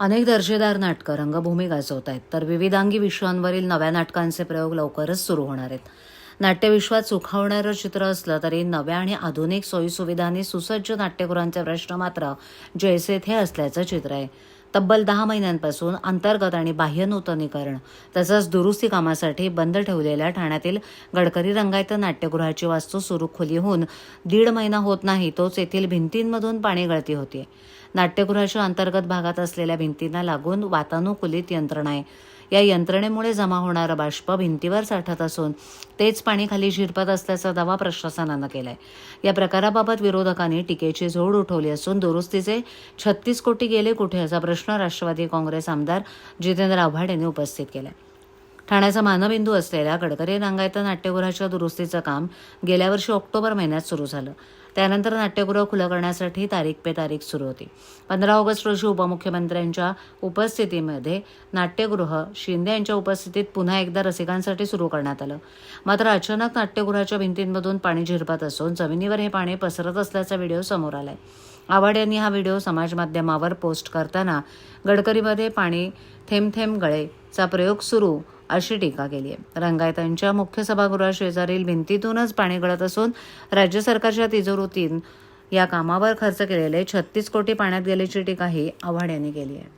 अनेक दर्जेदार नाटकं रंगभूमी गाजवत आहेत तर विविधांगी विषयांवरील नव्या नाटकांचे प्रयोग लवकरच सुरू होणार आहेत. नाट्यविश्वात सुखावणारं चित्र असलं तरी नव्या आणि आधुनिक सोयीसुविधांनी सुसज्ज नाट्यगृहांचे प्रश्न मात्र जैसे थे असल्याचं चित्र आहे. तब्बल दहा महिन्यांपासून अंतर्गत आणि बाह्य नूतनीकरण तसंच दुरुस्ती कामासाठी बंद ठेवलेल्या ठाण्यातील गडकरी रंगायत नाट्यगृहाची वास्तू सुरू खुली होऊन दीड महिना होत नाही तोच येथील भिंतींमधून पाणी गळती होते. नाट्यगृहाच्या अंतर्गत भागात असलेल्या भिंतींना लागून वातानुकूलित यंत्रणा आहे. या यंत्रणेमुळे जमा होणारं बाष्प भिंतीवर साठत असून तेच पाणी खाली झिरपत असल्याचा दावा प्रशासनानं केलाय. या प्रकाराबाबत विरोधकांनी टीकेची झोड उठवली असून दुरुस्तीचे छत्तीस कोटी गेले कुठे असा प्रश्न राष्ट्रवादी काँग्रेस आमदार जितेंद्र आव्हाड यांनी उपस्थित केलाय. ठाण्याचा मानबिंदू असलेल्या गडकरी रंगायत नाट्यगृहाच्या दुरुस्तीचं काम गेल्या वर्षी ऑक्टोबर महिन्यात सुरू झालं. त्यानंतर नाट्यगृह खुलं करण्यासाठी तारीख पे तारीख सुरू होती. पंधरा ऑगस्ट रोजी उपमुख्यमंत्र्यांच्या उपस्थितीमध्ये नाट्यगृह शिंदे यांच्या उपस्थितीत पुन्हा एकदा रसिकांसाठी सुरू करण्यात आलं. मात्र अचानक नाट्यगृहाच्या भिंतींमधून पाणी झिरपत असून जमिनीवर हे पाणी पसरत असल्याचा व्हिडिओ समोर आलाय. आव्हाड यांनी हा व्हिडिओ समाजमाध्यमावर पोस्ट करताना गडकरीमध्ये पाणी थेंब थेंब गळेचा प्रयोग सुरू अशी टीका केली आहे रंगायतांच्या मुख्य सभागृहाशेजारील भिंतीतूनच पाणी गळत असून राज्य सरकारच्या तिजोरीतून या कामावर खर्च केलेले छत्तीस कोटी पाण्यात गेल्याची टीकाही आव्हाड यांनी केली आहे